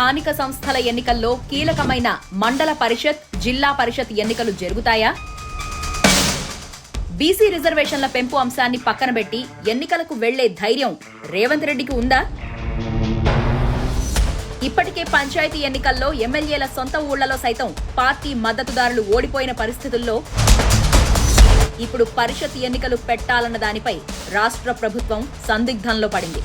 స్థానిక సంస్థల ఎన్నికల్లో కీలకమైన మండల పరిషత్ జిల్లా పరిషత్ ఎన్నికలు జరుగుతాయా? బీసీ రిజర్వేషన్ల పెంపు అంశాన్ని పక్కన పెట్టి ఎన్నికలకు వెళ్ళే ధైర్యం రేవంత్ రెడ్డికి ఉందా? ఇప్పటికే పంచాయతీ ఎన్నికల్లో ఎమ్మెల్యేల సొంత ఊళ్ళలో సైతం పార్టీ మద్దతుదారులు ఓడిపోయిన పరిస్థితుల్లో ఇప్పుడు పరిషత్ ఎన్నికలు పెట్టాలన్న దానిపై రాష్ట్ర ప్రభుత్వం సందిగ్ధంలో పడింది.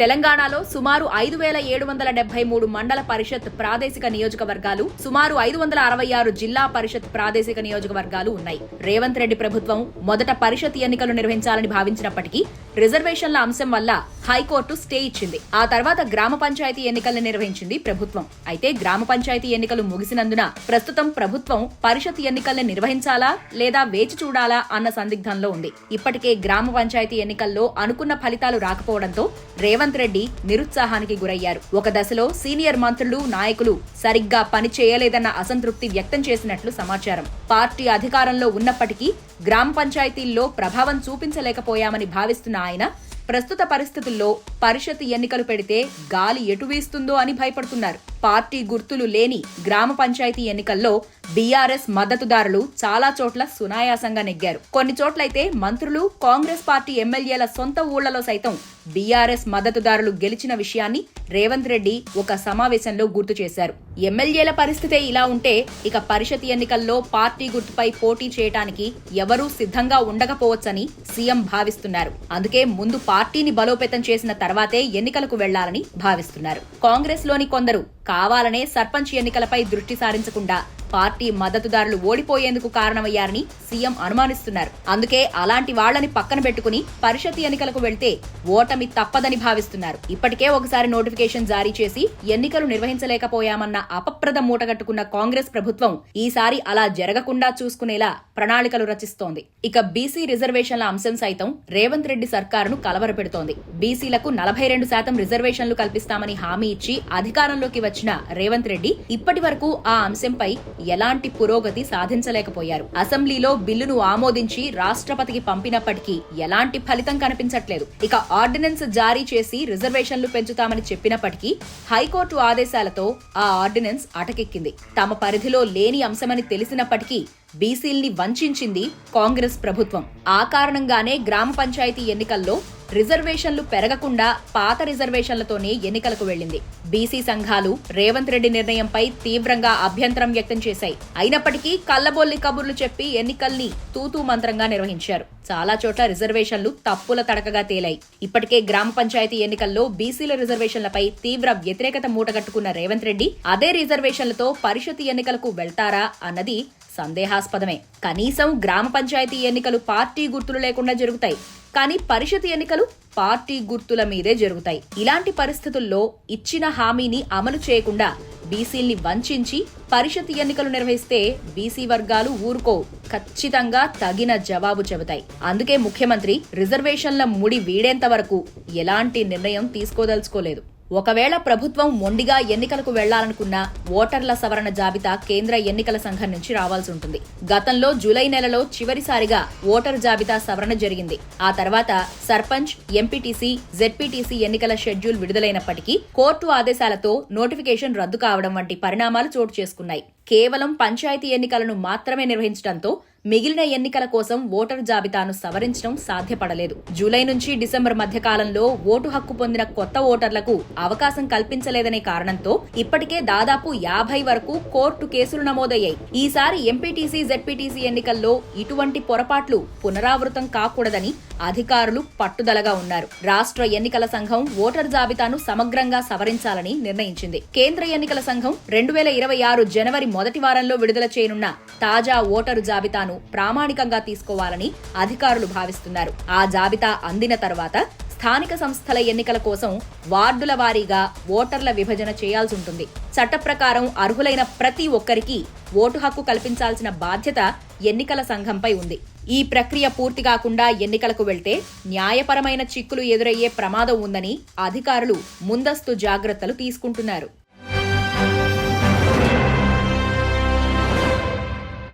తెలంగాణలో సుమారు ఐదు వేల ఏడు వందల డెబ్బై మూడు మండల పరిషత్ ప్రాదేశిక నియోజకవర్గాలు సుమారు ఐదు వందల అరవై ఆరు జిల్లా పరిషత్ ప్రాదేశిక నియోజకవర్గాలు ఉన్నాయి. రేవంత్ రెడ్డి ప్రభుత్వం మొదట పరిషత్ ఎన్నికలు నిర్వహించాలని భావించినప్పటికీ రిజర్వేషన్ల అంశం వల్ల హైకోర్టు స్టే ఇచ్చింది. ఆ తర్వాత గ్రామ పంచాయతీ ఎన్నికలను నిర్వహించింది ప్రభుత్వం. అయితే గ్రామ పంచాయతీ ఎన్నికలు ముగిసినందున ప్రస్తుతం ప్రభుత్వం పరిషత్ ఎన్నికల్ని నిర్వహించాలా లేదా వేచి చూడాలా అన్న సందిగ్ధంలో ఉంది. ఇప్పటికే గ్రామ పంచాయతీ ఎన్నికల్లో అనుకున్న ఫలితాలు రాకపోవడంతో రేవంత్ రెడ్డి నిరుత్సాహానికి గురయ్యారు. ఒక దశలో సీనియర్ మంత్రులు నాయకులు సరిగ్గా పని చేయలేదన్న అసంతృప్తి వ్యక్తం చేసినట్లు సమాచారం. పార్టీ అధికారంలో ఉన్నప్పటికీ గ్రామ పంచాయతీల్లో ప్రభావం చూపించలేకపోయామని భావిస్తున్న ఆయన. ప్రస్తుత పరిస్థితుల్లో పరిషత్ ఎన్నికలు పెడితే గాలి ఎటు వీస్తుందో అని భయపడుతున్నారు. పార్టీ గుర్తులు లేని గ్రామ పంచాయతీ ఎన్నికల్లో బీఆర్ఎస్ మద్దతుదారులు చాలా చోట్ల సునాయాసంగా నెగ్గారు. కొన్ని చోట్లయితే మంత్రులు కాంగ్రెస్ పార్టీ ఎమ్మెల్యేల సొంత ఊళ్ళలో సైతం బీఆర్ఎస్ మద్దతుదారులు గెలిచిన విషయాన్ని రేవంత్ రెడ్డి ఒక సమావేశంలో గుర్తు చేశారు. ఎమ్మెల్యేల పరిస్థితే ఇలా ఉంటే ఇక పరిషత్ ఎన్నికల్లో పార్టీ గుర్తుపై పోటీ చేయటానికి ఎవరూ సిద్ధంగా ఉండకపోవచ్చని సీఎం భావిస్తున్నారు. అందుకే ముందు పార్టీని బలోపేతం చేసిన తర్వాత ఎన్నికలకు వెళ్ళాలని భావిస్తున్నారు. కాంగ్రెస్లోని కొందరు కావాలనే సర్పంచ్ ఎన్నికలపై దృష్టి సారించకుండా పార్టీ మద్దతుదారులు ఓడిపోయేందుకు కారణమయ్యారని సీఎం అనుమానిస్తున్నారు. అందుకే అలాంటి వాళ్ళని పక్కన పెట్టుకుని పరిషత్ ఎన్నికలకు వెళ్తే ఓటమి తప్పదని భావిస్తున్నారు. ఇప్పటికే ఒకసారి నోటిఫికేషన్ జారీ చేసి ఎన్నికలు నిర్వహించలేకపోయామన్న అపప్రద మూటగట్టుకున్న కాంగ్రెస్ ప్రభుత్వం ఈసారి అలా జరగకుండా చూసుకునేలా ప్రణాళికలు రచిస్తోంది. ఇక బీసీ రిజర్వేషన్ల అంశం సైతం రేవంత్ రెడ్డి సర్కారును కలవరపెడుతోంది. బీసీలకు నలభై రెండు శాతం రిజర్వేషన్లు కల్పిస్తామని హామీ ఇచ్చి అధికారంలోకి వచ్చిన రేవంత్ రెడ్డి ఇప్పటి వరకు ఆ అంశంపై ఎలాంటి పురోగతి సాధించలేకపోయారు. అసెంబ్లీలో బిల్లును ఆమోదించి రాష్ట్రపతికి పంపినప్పటికీ ఎలాంటి ఫలితం కనిపించట్లేదు. ఇక ఆర్డినెన్స్ జారీ చేసి రిజర్వేషన్లు పెంచుతామని చెప్పినప్పటికీ హైకోర్టు ఆదేశాలతో ఆ ఆర్డినెన్స్ అటకెక్కింది. తమ పరిధిలో లేని అంశమని తెలిసినప్పటికీ బీసీల్ని వంచింది కాంగ్రెస్ ప్రభుత్వం. ఆ కారణంగానే గ్రామ పంచాయతీ ఎన్నికల్లో రిజర్వేషన్లు పెరగకుండా పాత రిజర్వేషన్లతోనే ఎన్నికలకు వెళ్ళింది బీసీ సంఘాలు రేవంత్ రెడ్డి నిర్ణయంపై తీవ్రంగా అభ్యంతరం వ్యక్తం చేశాయి. అయినప్పటికీ కల్లబొల్లి కబుర్లు చెప్పి ఎన్నికల్ని తూతూ మంత్రంగా నిర్వహించారు. చాలా చోట్ల రిజర్వేషన్లు తప్పుల తడకగా తేలాయి. ఇప్పటికే గ్రామ పంచాయతీ ఎన్నికల్లో బీసీల రిజర్వేషన్లపై తీవ్ర వ్యతిరేకత మూటగట్టుకున్న రేవంత్ రెడ్డి అదే రిజర్వేషన్లతో పరిషత్ ఎన్నికలకు వెళ్తారా అన్నది సందేహాస్పదమే. కనీసం గ్రామ పంచాయతీ ఎన్నికలు పార్టీ గుర్తులు లేకుండా జరుగుతాయి. కానీ పరిషత్ ఎన్నికలు పార్టీ గుర్తుల మీదే జరుగుతాయి. ఇలాంటి పరిస్థితుల్లో ఇచ్చిన హామీని అమలు చేయకుండా బీసీల్ని వంచి పరిషత్ ఎన్నికలు నిర్వహిస్తే బీసీ వర్గాలు ఊరుకో ఖచ్చితంగా తగిన జవాబు చెబుతాయి. అందుకే ముఖ్యమంత్రి రిజర్వేషన్ల ముడి వీడేంత వరకు ఎలాంటి నిర్ణయం తీసుకోదలుచుకోలేదు. ఒకవేళ ప్రభుత్వం మొండిగా ఎన్నికలకు వెళ్ళాలనుకున్న ఓటర్ల సవరణ జాబితా కేంద్ర ఎన్నికల సంఘం నుంచి రావాల్సి ఉంటుంది. గతంలో జూలై నెలలో చివరిసారిగా ఓటర్ జాబితా సవరణ జరిగింది. ఆ తర్వాత సర్పంచ్ ఎంపీటీసీ జెడ్పీటీసీ ఎన్నికల షెడ్యూల్ విడుదలైనప్పటికీ కోర్టు ఆదేశాలతో నోటిఫికేషన్ రద్దు కావడం వంటి పరిణామాలు చోటు చేసుకున్నాయి. కేవలం పంచాయతీ ఎన్నికలను మాత్రమే నిర్వహించడంతో మిగిలిన ఎన్నికల కోసం ఓటరు జాబితాను సవరించడం సాధ్యపడలేదు. జూలై నుంచి డిసెంబర్ మధ్య కాలంలో ఓటు హక్కు పొందిన కొత్త ఓటర్లకు అవకాశం కల్పించలేదనే కారణంతో ఇప్పటికే దాదాపు యాభై వరకు కోర్టు కేసులు నమోదయ్యాయి. ఈసారి ఎంపీటీసీ జెడ్పీటీసీ ఎన్నికల్లో ఇటువంటి పొరపాట్లు పునరావృతం కాకూడదని అధికారులు పట్టుదలగా ఉన్నారు. రాష్ట్ర ఎన్నికల సంఘం ఓటర్ జాబితాను సమగ్రంగా సవరించాలని నిర్ణయించింది. కేంద్ర ఎన్నికల సంఘం రెండు వేల ఇరవై ఆరు జనవరి మొదటి వారంలో విడుదల చేయనున్న తాజా ఓటరు జాబితాను ప్రామాణికంగా తీసుకోవాలని అధికారులు భావిస్తున్నారు. ఆ జాబితా అందిన తర్వాత స్థానిక సంస్థల ఎన్నికల కోసం వార్డుల వారీగా ఓటర్ల విభజన చేయాల్సి ఉంటుంది. చట్ట ప్రకారం అర్హులైన ప్రతి ఒక్కరికి ఓటు హక్కు కల్పించాల్సిన బాధ్యత ఎన్నికల సంఘంపై ఉంది. ఈ ప్రక్రియ పూర్తి కాకుండా ఎన్నికలకు వెళ్తే న్యాయపరమైన చిక్కులు ఎదురయ్యే ప్రమాదం ఉందని అధికారులు ముందస్తు జాగ్రత్తలు తీసుకుంటున్నారు.